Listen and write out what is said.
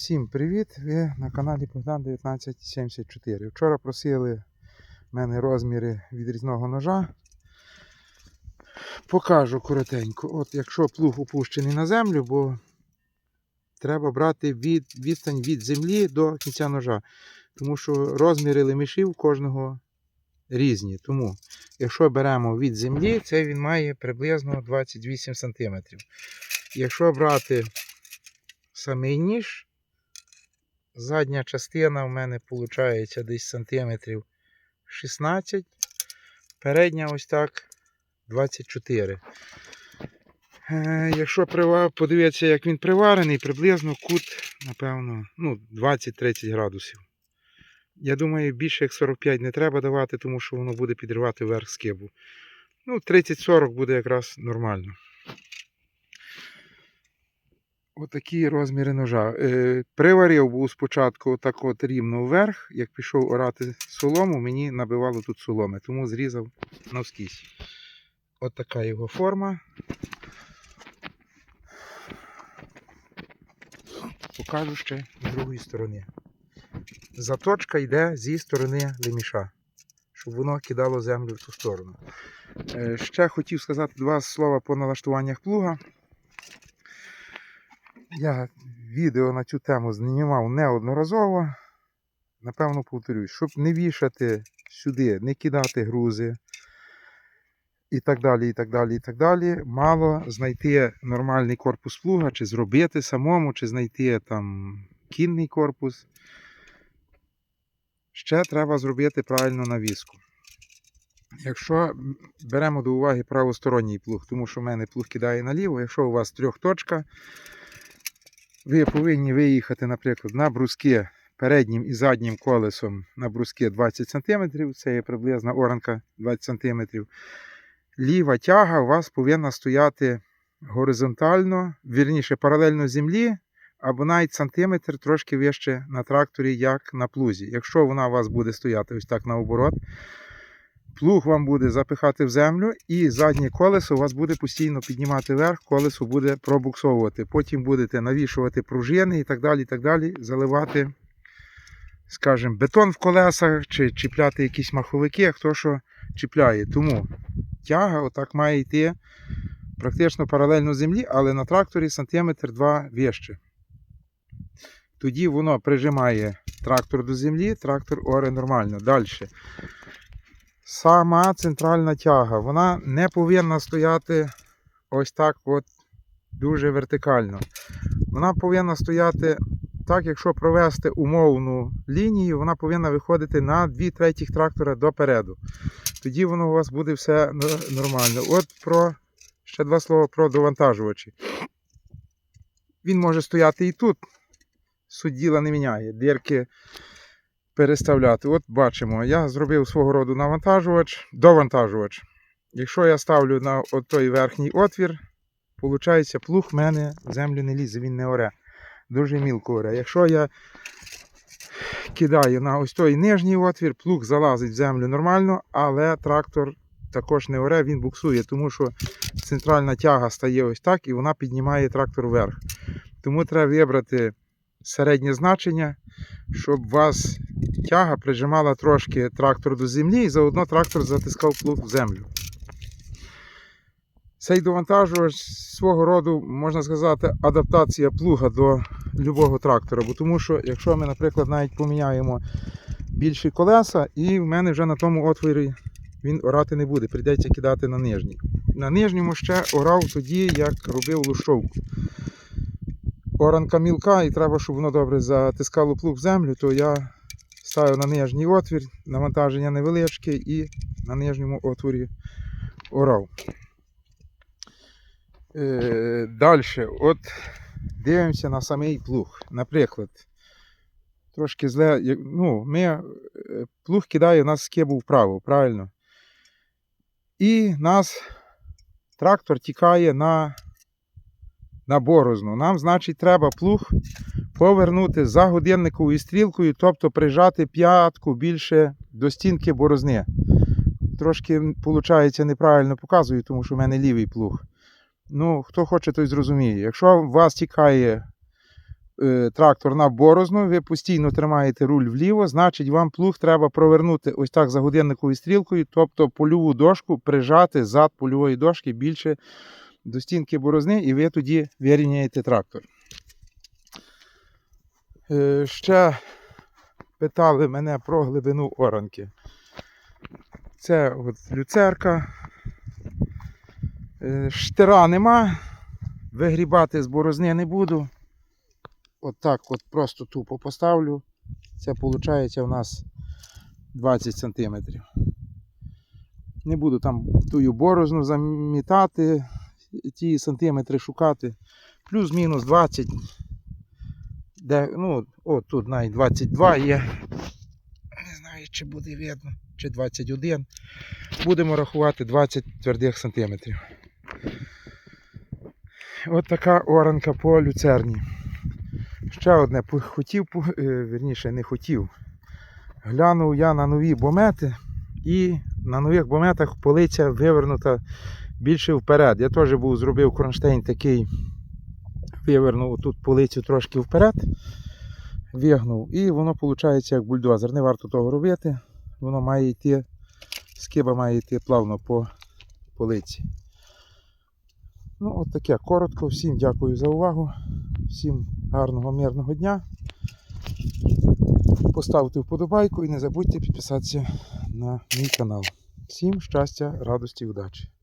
Всім привіт! Ви на каналі Богдан 1974. Вчора просили в мене розміри відрізного ножа. Покажу коротенько. От якщо плуг опущений на землю, бо треба брати від, відстань від землі до кінця ножа. Тому що розміри лемішів кожного різні. Тому, якщо беремо від землі, це він має приблизно 28 см. Якщо брати самий ніж, задня частина в мене виходить десь сантиметрів 16, передня ось так 24. Е, якщо подивитися, як він приварений, приблизно кут, напевно, ну, 20-30 градусів. Я думаю, більше як 45 не треба давати, тому що воно буде підривати верх скибу. Ну, 30-40 буде якраз нормально. Отакі розміри ножа. Е, приварив був спочатку отак от рівно вверх. Як пішов орати солому, мені набивало тут соломи, тому зрізав навскізь. От його форма. Покажу ще з другої сторони. Заточка йде зі сторони леміша, щоб воно кидало землю в ту сторону. Е, ще хотів сказати два слова по налаштуваннях плуга. Я відео на цю тему знімав неодноразово. Напевно, повторюсь, щоб не вішати сюди, не кидати грузи і так далі, і так далі, і так далі. Мало знайти нормальний корпус плуга, чи зробити самому, чи знайти там кінний корпус. Ще треба зробити правильну навіску. Якщо беремо до уваги правосторонній плуг, тому що в мене плуг кидає наліво, якщо у вас трьохточка, ви повинні виїхати, наприклад, на бруски переднім і заднім колесом на бруски 20 см, це є приблизна оранка 20 см. Ліва тяга у вас повинна стояти горизонтально, вірніше паралельно землі, або навіть сантиметр трошки вище на тракторі, як на плузі. Якщо вона у вас буде стояти ось так наоборот, плуг вам буде запихати в землю, і заднє колесо у вас буде постійно піднімати вверх, колесо буде пробуксовувати. Потім будете навішувати пружини і так далі, і так далі, заливати, скажімо, бетон в колесах чи чіпляти якісь маховики, хто що чіпляє. Тому тяга отак має йти практично паралельно землі, але на тракторі сантиметр два вище. Тоді воно прижимає трактор до землі, трактор оре нормально. Далі. Сама центральна тяга, вона не повинна стояти ось так от дуже вертикально. Вона повинна стояти так, якщо провести умовну лінію, вона повинна виходити на 2 третіх трактора допереду. Тоді воно у вас буде все нормально. От про ще два слова про довантажувачі. Він може стояти і тут. Суть діла не міняє. Дірки переставляти. От бачимо, я зробив свого роду навантажувач, довантажувач. Якщо я ставлю на той верхній отвір, виходить, плуг в мене в землю не лізе, він не оре. Дуже мілко оре. Якщо я кидаю на ось той нижній отвір, плуг залазить в землю нормально, але трактор також не оре, він буксує, тому що центральна тяга стає ось так і вона піднімає трактор вверх. Тому треба вибрати середнє значення, щоб вас тяга прижимала трошки трактор до землі і заодно трактор затискав плуг в землю. Цей довантажувач свого роду, можна сказати, адаптація плуга до любого трактора. Бо тому що, якщо ми, наприклад, навіть поміняємо більші колеса, і в мене вже на тому отворі він орати не буде, прийдеться кидати на нижній. На нижньому ще орав тоді, як робив лущовку. Оранка мілка, і треба, щоб воно добре затискало плуг в землю, то я ставив на нижній отвір, навантаження невеличке і на нижньому отворі орав. Е, Далі, от дивимося на самий плуг. Наприклад, трошки зле. Ну, ми, е, плуг кидає нас скибу вправо, правильно? І нас трактор тікає на, на борозну. Нам, значить, треба плуг повернути за годинниковою стрілкою, тобто прижати п'ятку більше до стінки борозни. Трошки, виходить, неправильно показую, тому що в мене лівий плуг. Ну, хто хоче, той зрозуміє. Якщо у вас тікає е, трактор на борозну, ви постійно тримаєте руль вліво, значить вам плуг треба провернути ось так за годинниковою стрілкою, тобто польову дошку прижати зад польової дошки більше до стінки борозни, і ви тоді вирівняєте трактор. Е, Ще питали мене про глибину оранки. Це от люцерка. Е, Штира нема. Вигрібати з борозни не буду. От так от просто тупо поставлю. Це виходить у нас 20 см. Не буду там тую борозну замітати, ті сантиметри шукати. Плюс-мінус 20. Де, ну, от тут навіть 22 є. Не знаю, чи буде видно, чи 21. Будемо рахувати 20 твердих сантиметрів. От така оранка по люцерні. Ще одне хотів, е, не хотів. Глянув я на нові бомети, і на нових бометах полиця вивернута більше вперед. Я теж був зробив кронштейн такий, вивернув тут полицю трошки вперед, вигнув, і воно виходить як бульдозер. Не варто того робити. Воно має йти, скиба має йти плавно по полиці. Ну, от таке коротко. Всім дякую за увагу. Всім гарного мирного дня. Поставте вподобайку і не забудьте підписатися на мій канал. Всім щастя, радості, удачі!